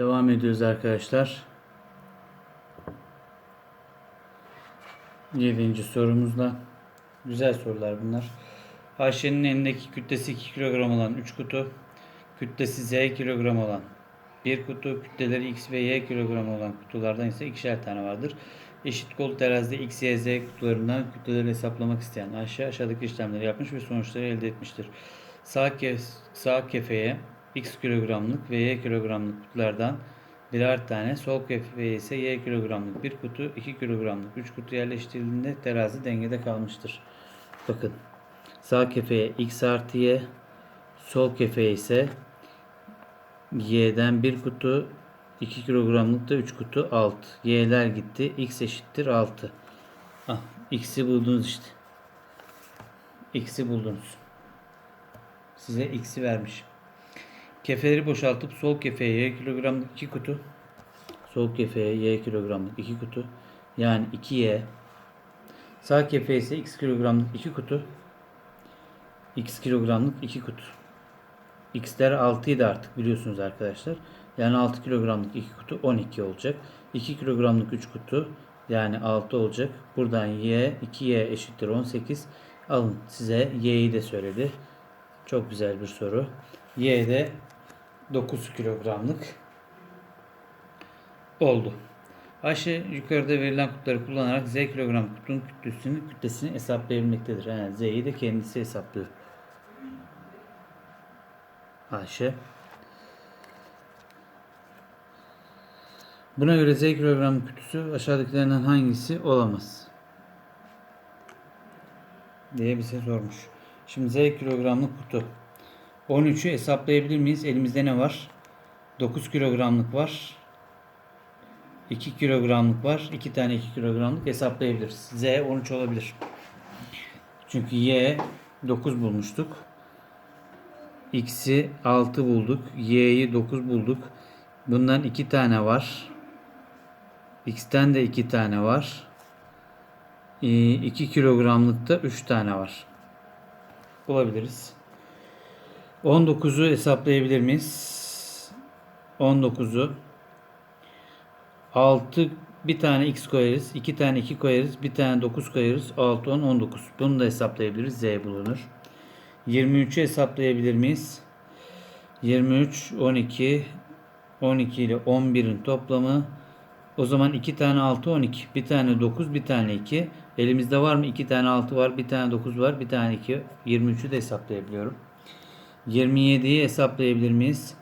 Devam ediyoruz arkadaşlar. Yedinci sorumuzla. Güzel sorular bunlar. Ayşe'nin elindeki kütlesi 2 kilogram olan 3 kutu, kütlesi Z kilogram olan 1 kutu, kütleleri X ve Y kilogram olan kutulardan ise ikişer tane vardır. Eşit kol terazide X, Y, Z kutularından kütleleri hesaplamak isteyen Ayşe aşağıdaki işlemleri yapmış ve sonuçları elde etmiştir. Sağ, ke sağ kefeye X kilogramlık ve Y kilogramlık kutulardan birer tane, sol kefeye ise Y kilogramlık bir kutu, 2 kilogramlık 3 kutu yerleştirildiğinde terazi dengede kalmıştır. Bakın sağ kefeye X artı Y, sol kefeye ise Y'den bir kutu, 2 kilogramlık da 3 kutu 6. Y'ler gitti. X eşittir 6. Ah, X'i buldunuz işte. X'i buldunuz. Size X'i vermiş. Kefeleri boşaltıp sol kefeye Y kilogramlık 2 kutu. Sol kefeye Y kilogramlık 2 kutu. Yani 2Y. Sağ kefeye ise X kilogramlık 2 kutu. X kilogramlık 2 kutu. X'ler 6 idi artık biliyorsunuz arkadaşlar. Yani 6 kilogramlık 2 kutu 12 olacak. 2 kilogramlık 3 kutu yani 6 olacak. Buradan Y 2Y eşittir 18. Alın size Y'yi de söyledi. Çok güzel bir soru. Y de 9 kilogramlık oldu. Ayşe yukarıda verilen kutuları kullanarak Z kilogram kutunun kütlesini, kütlesini hesaplayabilmektedir. Yani Z'yi de kendisi hesaplıyor. Ayşe. Buna göre Z kilogram kütüsü aşağıdakilerden hangisi olamaz? diye bize sormuş. Şimdi Z kilogramlık kutu. 13'ü hesaplayabilir miyiz? Elimizde ne var? 9 kilogramlık var. 2 kilogramlık var. 2 tane 2 kilogramlık hesaplayabiliriz. Z 13 olabilir. Çünkü Y 9 bulmuştuk. X'i 6 bulduk. Y'yi 9 bulduk. Bundan 2 tane var. X'ten de 2 tane var. 2 kilogramlıkta 3 tane var. Bulabiliriz. 19'u hesaplayabilir miyiz? 19'u 6 bir tane x koyarız. 2 tane 2 koyarız. Bir tane 9 koyarız. 6, 10, 19. Bunu da hesaplayabiliriz. Z bulunur. 23'ü hesaplayabilir miyiz? 23, 12, 12 ile 11'in toplamı. O zaman 2 tane 6, 12. Bir tane 9, bir tane 2. Elimizde var mı? 2 tane 6 var, bir tane 9 var, bir tane 2. 23'ü de hesaplayabiliyorum. 27'yi hesaplayabilir miyiz?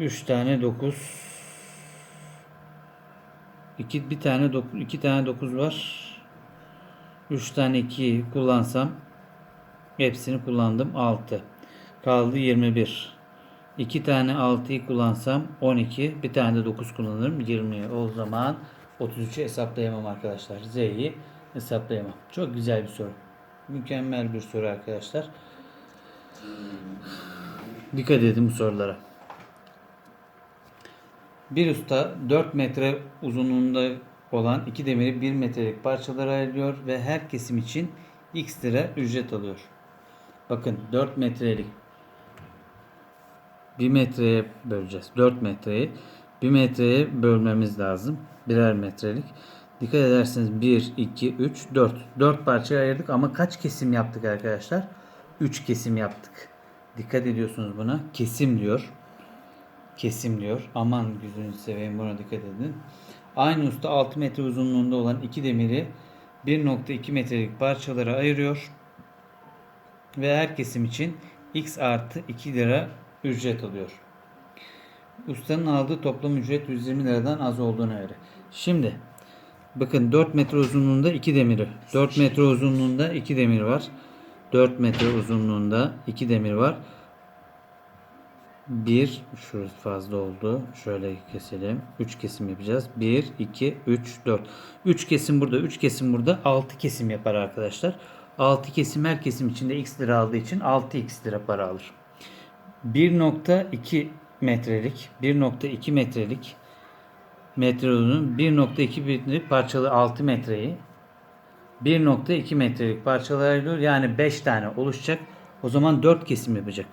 3 tane 9. 2 bir tane 9 2 tane 9 var. 3 tane 2 kullansam hepsini kullandım 6. Kaldı 21. 2 tane 6'yı kullansam 12. Bir tane de 9 kullanırım 20. O zaman 33'ü hesaplayamam arkadaşlar. Z'yi hesaplayamam. Çok güzel bir soru. Mükemmel bir soru arkadaşlar. Dikkat edin bu sorulara. Bir usta 4 metre uzunluğunda olan iki demiri 1 metrelik parçalara ayırıyor ve her kesim için x lira ücret alıyor. Bakın 4 metrelik 1 metreye böleceğiz. 4 metreyi 1 metreye bölmemiz lazım. Birer metrelik. Dikkat ederseniz 1, 2, 3, 4. 4 parçaya ayırdık ama kaç kesim yaptık arkadaşlar? 3 kesim yaptık. Dikkat ediyorsunuz buna. Kesim diyor. Kesim diyor. Aman gözünü seveyim buna dikkat edin. Aynı usta 6 metre uzunluğunda olan iki demiri 1.2 metrelik parçalara ayırıyor. Ve her kesim için x artı 2 lira ücret alıyor. Ustanın aldığı toplam ücret 120 liradan az olduğuna göre. Şimdi bakın 4 metre uzunluğunda 2 demiri. 4 metre uzunluğunda 2 demir var. 4 metre uzunluğunda 2 demir var. 1 şurası fazla oldu. Şöyle keselim. 3 kesim yapacağız. 1 2 3 4. 3 kesim burada, 3 kesim burada. 6 kesim yapar arkadaşlar. 6 kesim her kesim içinde x lira aldığı için 6x lira para alır. 1.2 metrelik 1.2 metrelik metre uzun 1.2 metrelik parçalı 6 metreyi 1.2 metrelik parçalara ayrılıyor. Yani 5 tane oluşacak. O zaman 4 kesim yapacak.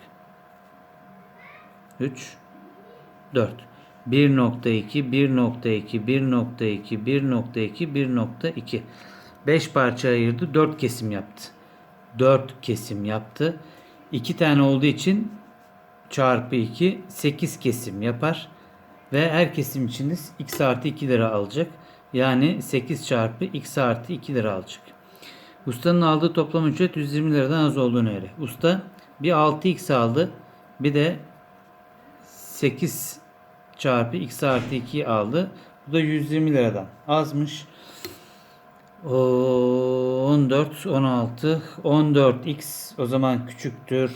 3 4 1.2, 1.2, 1.2, 1.2, 1.2. 5 parça ayırdı. 4 kesim yaptı. 4 kesim yaptı. 2 tane olduğu için çarpı 2 8 kesim yapar. Ve her kesim için de x artı 2 lira alacak. Yani 8 çarpı x artı 2 lira alacak. Ustanın aldığı toplam ücret 120 liradan az olduğunu öyle. Usta bir 6x aldı. Bir de 8 çarpı x artı 2 aldı. Bu da 120 liradan azmış. O 14, 16, 14x o zaman küçüktür.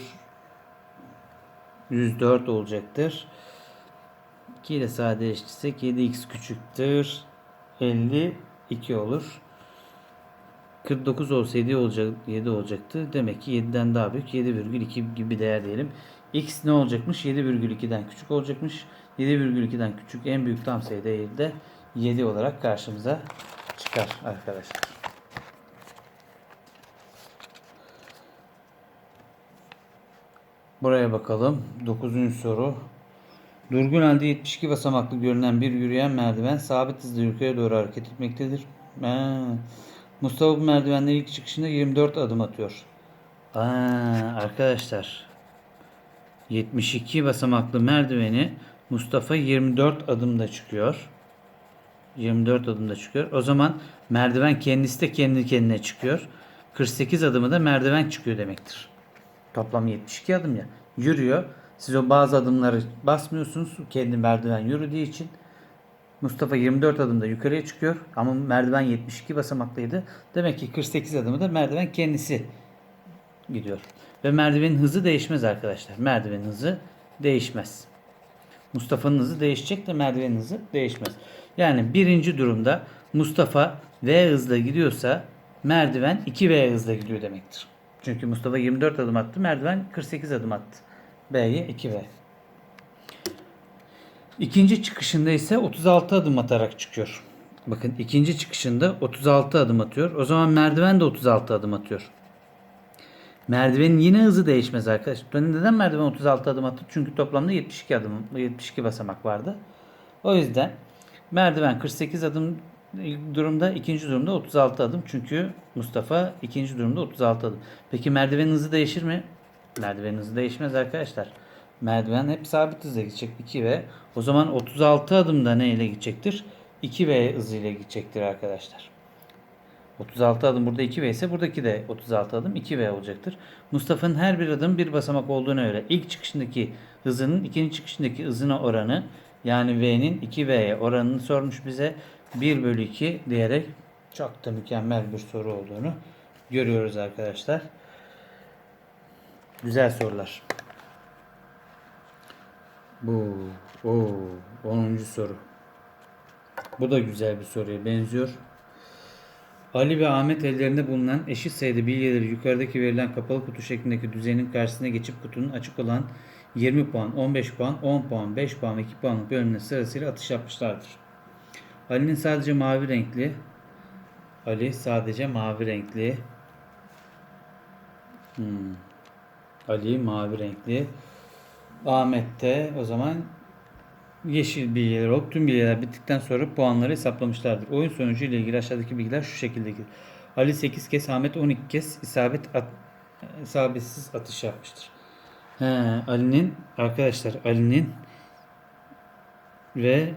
104 olacaktır. 2 ile sadeleştirsek 7x küçüktür. 52 olur. 49 olsaydı 7 olacak 7 olacaktı. Demek ki 7'den daha büyük 7,2 gibi değer diyelim. X ne olacakmış? 7,2'den küçük olacakmış. 7,2'den küçük en büyük tam sayı değil de 7 olarak karşımıza çıkar arkadaşlar. Buraya bakalım. 9. soru. Durgun halde 72 basamaklı görünen bir yürüyen merdiven sabit hızla yukarıya doğru hareket etmektedir. Ha. Mustafa bu merdivenleri ilk çıkışında 24 adım atıyor. Aa, arkadaşlar 72 basamaklı merdiveni Mustafa 24 adımda çıkıyor. 24 adımda çıkıyor. O zaman merdiven kendisi de kendi kendine çıkıyor. 48 adımı da merdiven çıkıyor demektir. Toplam 72 adım ya. Yürüyor. Siz o bazı adımları basmıyorsunuz. Kendi merdiven yürüdüğü için. Mustafa 24 adımda yukarıya çıkıyor. Ama merdiven 72 basamaklıydı. Demek ki 48 adımı da merdiven kendisi gidiyor. Ve merdivenin hızı değişmez arkadaşlar. Merdivenin hızı değişmez. Mustafa'nın hızı değişecek de merdivenin hızı değişmez. Yani birinci durumda Mustafa V hızla gidiyorsa merdiven 2V hızla gidiyor demektir. Çünkü Mustafa 24 adım attı. Merdiven 48 adım attı. B'ye 2V. İkinci çıkışında ise 36 adım atarak çıkıyor. Bakın ikinci çıkışında 36 adım atıyor. O zaman merdiven de 36 adım atıyor. Merdivenin yine hızı değişmez arkadaşlar. Neden merdiven 36 adım attı? Çünkü toplamda 72 adım 72 basamak vardı. O yüzden merdiven 48 adım durumda, ikinci durumda 36 adım. Çünkü Mustafa ikinci durumda 36 adım. Peki merdivenin hızı değişir mi? Merdivenin hızı değişmez arkadaşlar. Merdiven hep sabit hızla gidecek 2 ve o zaman 36 adımda ne ile gidecektir? 2 v hızıyla gidecektir arkadaşlar. 36 adım burada 2V ise buradaki de 36 adım 2V olacaktır. Mustafa'nın her bir adım bir basamak olduğuna göre ilk çıkışındaki hızının ikinci çıkışındaki hızına oranı yani V'nin 2V'ye oranını sormuş bize 1 bölü 2 diyerek çok da mükemmel bir soru olduğunu görüyoruz arkadaşlar. Güzel sorular. Bu o 10. soru. Bu da güzel bir soruya benziyor. Ali ve Ahmet ellerinde bulunan eşit sayıda bilgileri yukarıdaki verilen kapalı kutu şeklindeki düzenin karşısına geçip kutunun açık olan 20 puan, 15 puan, 10 puan, 5 puan ve 2 puanlık bölümüne sırasıyla atış yapmışlardır. Ali'nin sadece mavi renkli Ali sadece mavi renkli hmm. Ali mavi renkli Ahmet'te o zaman yeşil bilgiler olup tüm bilgiler bittikten sonra puanları hesaplamışlardır. Oyun sonucu ile ilgili aşağıdaki bilgiler şu şekilde Ali 8 kez, Ahmet 12 kez isabet at, isabetsiz atış yapmıştır. He, Ali'nin arkadaşlar Ali'nin ve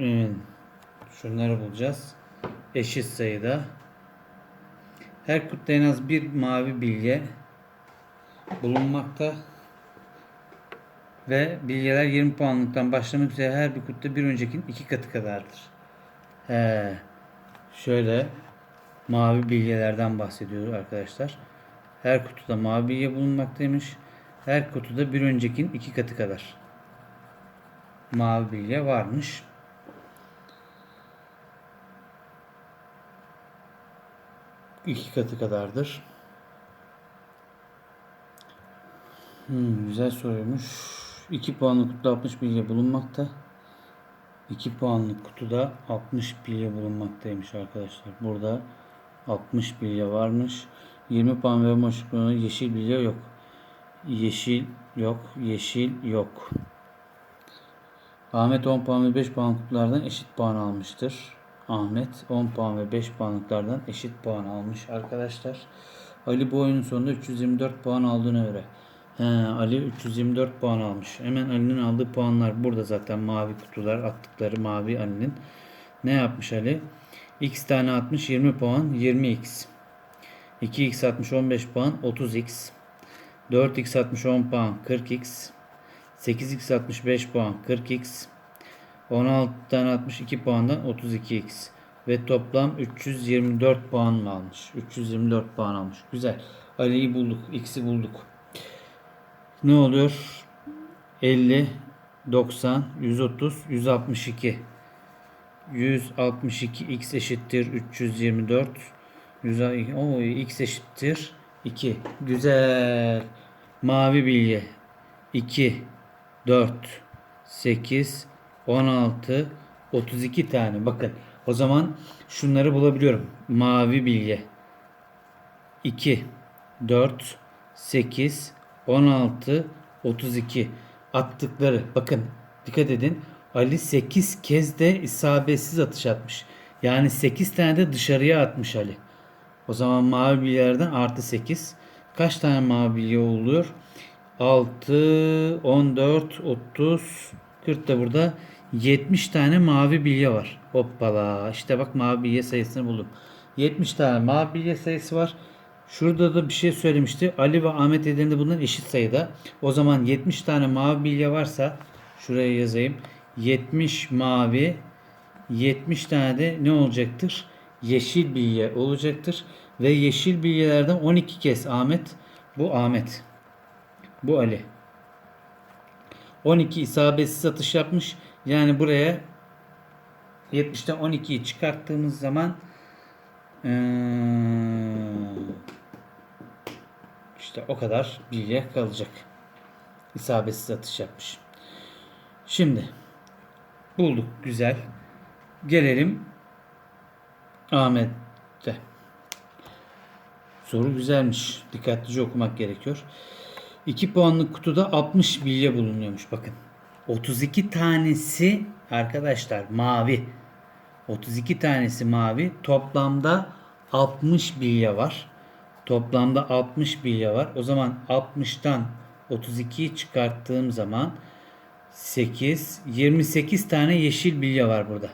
e, şunları bulacağız. Eşit sayıda her kutuda en az bir mavi bilge bulunmakta. Ve bilgiler 20 puanlıktan başlamak üzere her bir kutuda bir öncekinin iki katı kadardır. He. Şöyle mavi bilgilerden bahsediyor arkadaşlar. Her kutuda mavi bilgi bulunmaktaymış. Her kutuda bir öncekinin iki katı kadar mavi bilgi varmış. İki katı kadardır. Hmm, güzel soruymuş. 2 puanlık kutuda 60 bilgi bulunmakta. 2 puanlık kutuda 60 bilgi bulunmaktaymış arkadaşlar. Burada 60 bilgi varmış. 20 puan ve boşluklarına yeşil bilgi yok. Yeşil yok. Yeşil yok. Ahmet 10 puan ve 5 puan kutulardan eşit puan almıştır. Ahmet 10 puan ve 5 puanlıklardan eşit puan almış arkadaşlar. Ali bu oyunun sonunda 324 puan aldığına göre. He, Ali 324 puan almış. Hemen Ali'nin aldığı puanlar burada zaten mavi kutular attıkları mavi Ali'nin. Ne yapmış Ali? X tane atmış 20 puan 20x. 2x atmış 15 puan 30x. 4x atmış 10 puan 40x. 8x atmış 5 puan 40x. 16 tane atmış 2 puandan 32x. Ve toplam 324 puan mı almış? 324 puan almış. Güzel. Ali'yi bulduk. X'i bulduk. Ne oluyor? 50, 90, 130, 162. 162 x eşittir 324. 162, o x eşittir 2. Güzel. Mavi bilye. 2, 4, 8, 16, 32 tane. Bakın o zaman şunları bulabiliyorum. Mavi bilye. 2, 4, 8, 16, 32 attıkları. Bakın dikkat edin. Ali 8 kez de isabetsiz atış atmış. Yani 8 tane de dışarıya atmış Ali. O zaman mavi bilyelerden artı 8. Kaç tane mavi bilye oluyor? 6, 14, 30, 40 da burada 70 tane mavi bilye var. Hoppala. İşte bak mavi bilye sayısını buldum. 70 tane mavi bilye sayısı var. Şurada da bir şey söylemişti. Ali ve Ahmet ellerinde bunların eşit sayıda. O zaman 70 tane mavi bilye varsa şuraya yazayım. 70 mavi 70 tane de ne olacaktır? Yeşil bilye olacaktır. Ve yeşil bilyelerden 12 kez Ahmet. Bu Ahmet. Bu Ali. 12 isabetsiz atış yapmış. Yani buraya 70'ten 12'yi çıkarttığımız zaman işte o kadar bilye kalacak. İsabetsiz atış yapmış. Şimdi bulduk güzel. Gelelim Ahmet'te. Soru güzelmiş. Dikkatlice okumak gerekiyor. 2 puanlık kutuda 60 bilye bulunuyormuş. Bakın. 32 tanesi arkadaşlar mavi. 32 tanesi mavi. Toplamda 60 bilye var. Toplamda 60 bilye var. O zaman 60'tan 32'yi çıkarttığım zaman 8, 28 tane yeşil bilye var burada.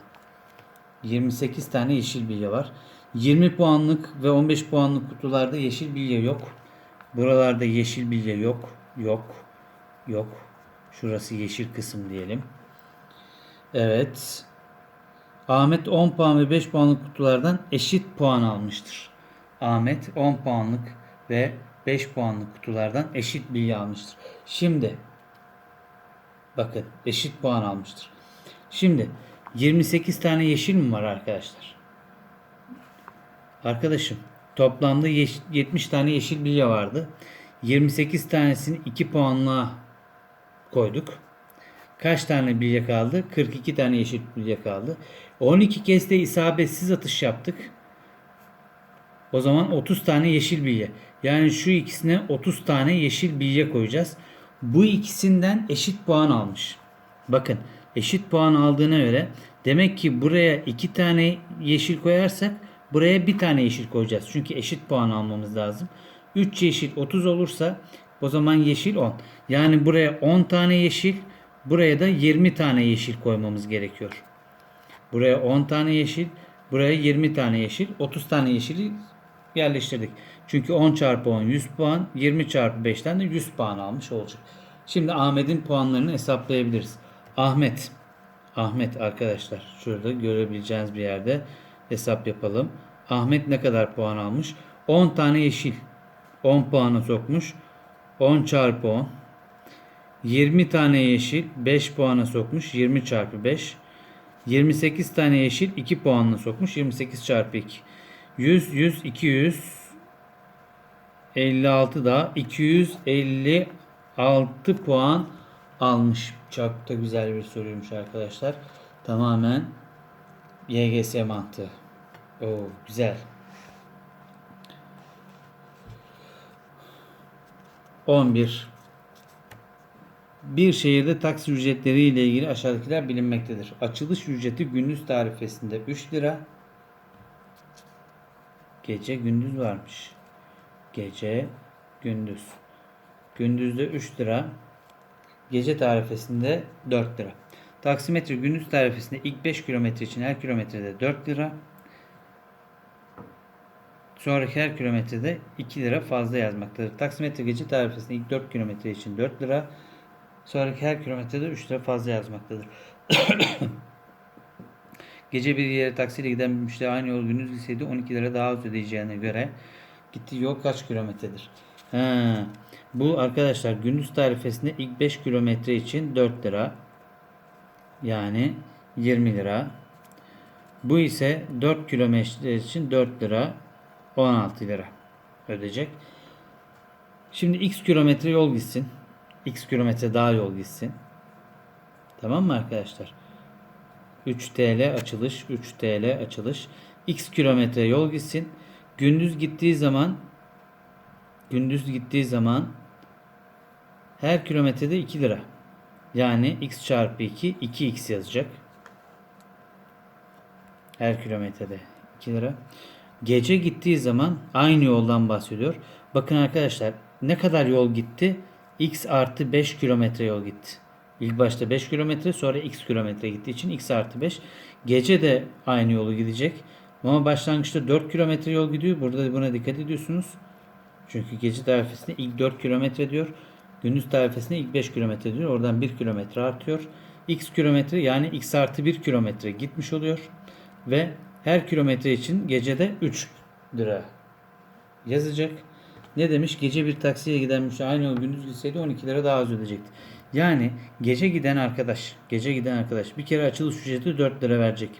28 tane yeşil bilye var. 20 puanlık ve 15 puanlık kutularda yeşil bilye yok. Buralarda yeşil bilye yok. Yok. Yok. Şurası yeşil kısım diyelim. Evet. Ahmet 10 puan ve 5 puanlık kutulardan eşit puan almıştır. Ahmet 10 puanlık ve 5 puanlık kutulardan eşit bilgi almıştır. Şimdi bakın eşit puan almıştır. Şimdi 28 tane yeşil mi var arkadaşlar? Arkadaşım toplamda 70 tane yeşil bilye vardı. 28 tanesini 2 puanla koyduk. Kaç tane bilye kaldı? 42 tane yeşil bilye kaldı. 12 kez de isabetsiz atış yaptık. O zaman 30 tane yeşil bilye. Yani şu ikisine 30 tane yeşil bilye koyacağız. Bu ikisinden eşit puan almış. Bakın eşit puan aldığına göre demek ki buraya 2 tane yeşil koyarsak buraya bir tane yeşil koyacağız. Çünkü eşit puan almamız lazım. 3 yeşil 30 olursa o zaman yeşil 10. Yani buraya 10 tane yeşil buraya da 20 tane yeşil koymamız gerekiyor. Buraya 10 tane yeşil buraya 20 tane yeşil 30 tane yeşili yerleştirdik. Çünkü 10 çarpı 10 100 puan 20 çarpı 5'ten de 100 puan almış olacak. Şimdi Ahmet'in puanlarını hesaplayabiliriz. Ahmet Ahmet arkadaşlar şurada görebileceğiniz bir yerde hesap yapalım. Ahmet ne kadar puan almış? 10 tane yeşil 10 puana sokmuş. 10 çarpı 10 20 tane yeşil 5 puana sokmuş. 20 çarpı 5 28 tane yeşil 2 puanla sokmuş. 28 çarpı 2 100 100 200 56 da 256 puan almış. Çok da güzel bir soruymuş arkadaşlar. Tamamen YGS mantığı. Oo, güzel. 11 Bir şehirde taksi ücretleri ile ilgili aşağıdakiler bilinmektedir. Açılış ücreti gündüz tarifesinde 3 lira. Gece gündüz varmış. Gece gündüz. Gündüzde 3 lira. Gece tarifesinde 4 lira. Taksimetre gündüz tarifesinde ilk 5 kilometre için her kilometrede 4 lira. Sonraki her kilometrede 2 lira fazla yazmaktadır. Taksimetre gece tarifesinde ilk 4 kilometre için 4 lira. Sonraki her kilometrede 3 lira fazla yazmaktadır. Gece bir yere taksiyle giden bir müşteri aynı yol gündüz gitseydi 12 lira daha az ödeyeceğine göre gittiği yol kaç kilometredir? Ha, bu arkadaşlar gündüz tarifesinde ilk 5 kilometre için 4 lira. Yani 20 lira. Bu ise 4 kilometre için 4 lira 16 lira ödeyecek. Şimdi x kilometre yol gitsin. X kilometre daha yol gitsin. Tamam mı arkadaşlar? 3 TL açılış, 3 TL açılış. X kilometre yol gitsin. Gündüz gittiği zaman gündüz gittiği zaman her kilometrede 2 lira. Yani x çarpı 2 2x yazacak. Her kilometrede 2 lira. Gece gittiği zaman aynı yoldan bahsediyor. Bakın arkadaşlar ne kadar yol gitti? X artı 5 kilometre yol gitti. İlk başta 5 kilometre sonra x kilometre gittiği için x artı 5. Gece de aynı yolu gidecek. Ama başlangıçta 4 kilometre yol gidiyor. Burada buna dikkat ediyorsunuz. Çünkü gece tarifesinde ilk 4 kilometre diyor. Gündüz tarifesinde ilk 5 kilometre diyor. Oradan 1 kilometre artıyor. X kilometre yani x artı 1 kilometre gitmiş oluyor. Ve her kilometre için gecede 3 lira yazacak. Ne demiş? Gece bir taksiye giden müşteri aynı yol gündüz gitseydi 12 lira daha az ödeyecekti. Yani gece giden arkadaş, gece giden arkadaş bir kere açılış ücreti 4 lira verecek.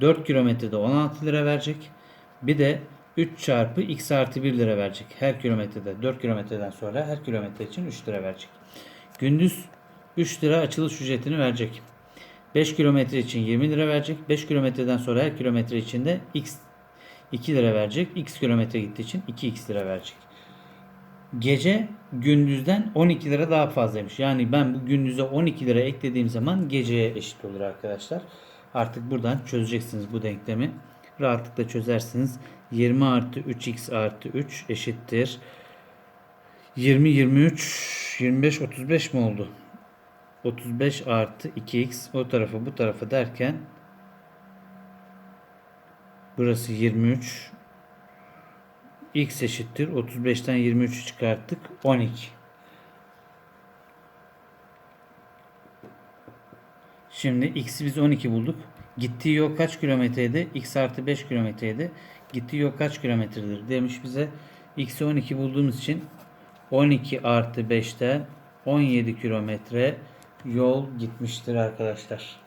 4 kilometrede 16 lira verecek. Bir de 3 çarpı x artı 1 lira verecek. Her kilometrede 4 kilometreden sonra her kilometre için 3 lira verecek. Gündüz 3 lira açılış ücretini verecek. 5 kilometre için 20 lira verecek. 5 kilometreden sonra her kilometre için de x 2 lira verecek. X kilometre gittiği için 2x lira verecek. Gece gündüzden 12 lira daha fazlaymış. Yani ben bu gündüze 12 lira eklediğim zaman geceye eşit olur arkadaşlar. Artık buradan çözeceksiniz bu denklemi. Rahatlıkla çözersiniz. 20 artı 3x artı 3 eşittir. 20, 23, 25, 35 mi oldu? 35 artı 2x o tarafı bu tarafı derken burası 23 x eşittir. 35'ten 23'ü çıkarttık. 12 şimdi x'i biz 12 bulduk. Gittiği yol kaç kilometreydi? X artı 5 kilometreydi. Gittiği yol kaç kilometredir demiş bize. X'i 12 bulduğumuz için 12 artı 5'ten 17 kilometre yol gitmiştir arkadaşlar.